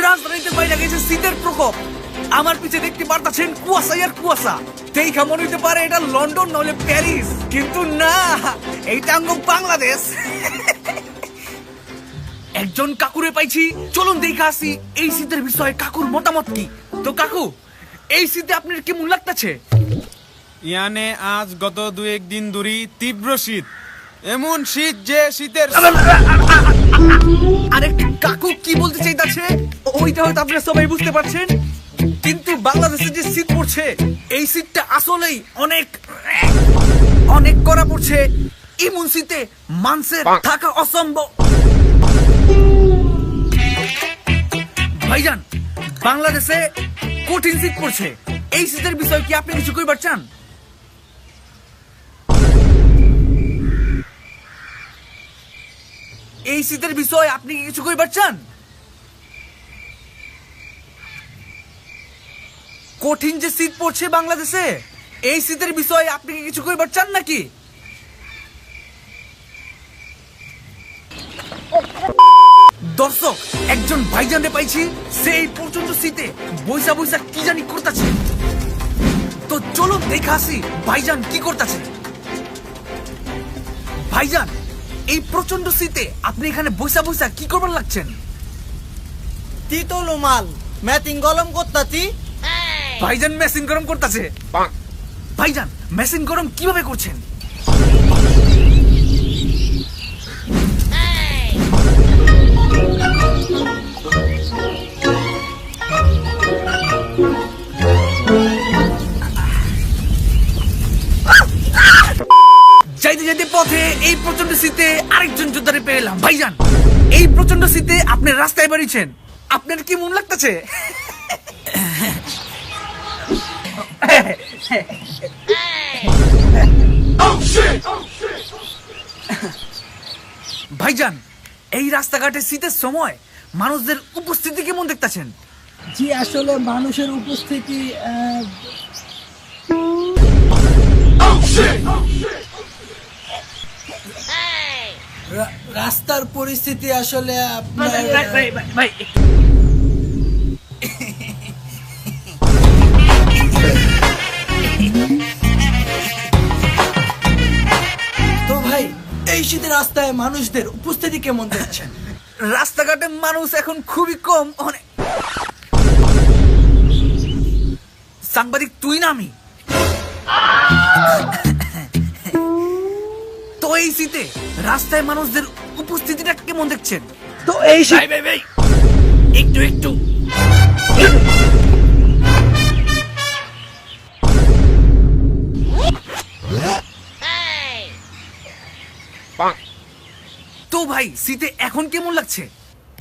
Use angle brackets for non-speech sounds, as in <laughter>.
রাজধানীতে বাইরে গেছে শীতের প্রকোপ। আমার পিছে দেখতে পারতাছেন কুয়াশা আর কুয়াশা। দেখা মনে হইতে পারে এটা লন্ডন নলে প্যারিস। কিন্তু না এইটা আঙ্গ বাংলাদেশ। একজন কাকুরে পাইছি চলুন দেখে আসি এই শীতের বিষয়ে কাকুর মতামত কি? তো কাকু এই শীতে আপনার কেমন লাগতেছে? ইয়ানে আজ গত দু একদিন ধরি তীব্র শীত। এমন শীত যে শীতের আরে কাকু কি বলতে চাইতাছে? ওইটা হয়তো আপনারা সবাই বুঝতে পারছেন। কিন্তু বাংলাদেশে যে শীত পড়ছে এই শীতটা আসলেই অনেক অনেক করা পড়ছে। ইমন শীতে মানুষের থাকা অসম্ভব। ভাইজান বাংলাদেশে কঠিন শীত পড়ছে। এই শীতের বিষয়ে কি আপনি কিছু কইবার চান? এই শীতের বিষয়ে আপনি কি কিছু কইবার চান? কঠিন যে শীত পড়ছে বাংলাদেশে, এই শীতের বিষয়ে আপনি কি কিছু কইবার চান নাকি? দর্শক, একজন পাইছি পর্যন্ত শীতে বৈশা বৈশা কি জানি করতেছে। তো চলো দেখা আসি ভাইজান কি করতেছে। ভাইজান, এই প্রচণ্ড শীতে আপনি এখানে বৈশা বৈশা কি করবার লাগছেন? তিতলো মাল ম্যাথিং গলম করতাছি ভাইজান মেশিন গরম করতেছে। ভাইজান মেশিন গরম কীভাবে করছেন? যাইতে যাইতে পথে এই প্রচণ্ড শীতে আরেকজন যোদ্ধারে পেলাম ভাইজান এই প্রচণ্ড শীতে আপনি রাস্তায় বেরিয়েছেন। আপনার কি মন লাগতেছে? <laughs> ভাইজান এই রাস্তাঘাটে শীতের সময় মানুষদের উপস্থিতি কেমন দেখতেছেন? জি আসলে মানুষের উপস্থিতি আহ, রাস্তার পরিস্থিতি আসলে আপনার এই রাস্তায় মানুষদের উপস্থিতি কেমন দেখছেন? রাস্তাঘাটে মানুষ এখন খুবই কম অনেক। সাংবাদিক তুই না আমি? তো এই শীতে রাস্তায় মানুষদের উপস্থিতিটা কেমন দেখছেন? তো এই একটু একটু। তো ভাই শীতে এখন কেমন লাগছে?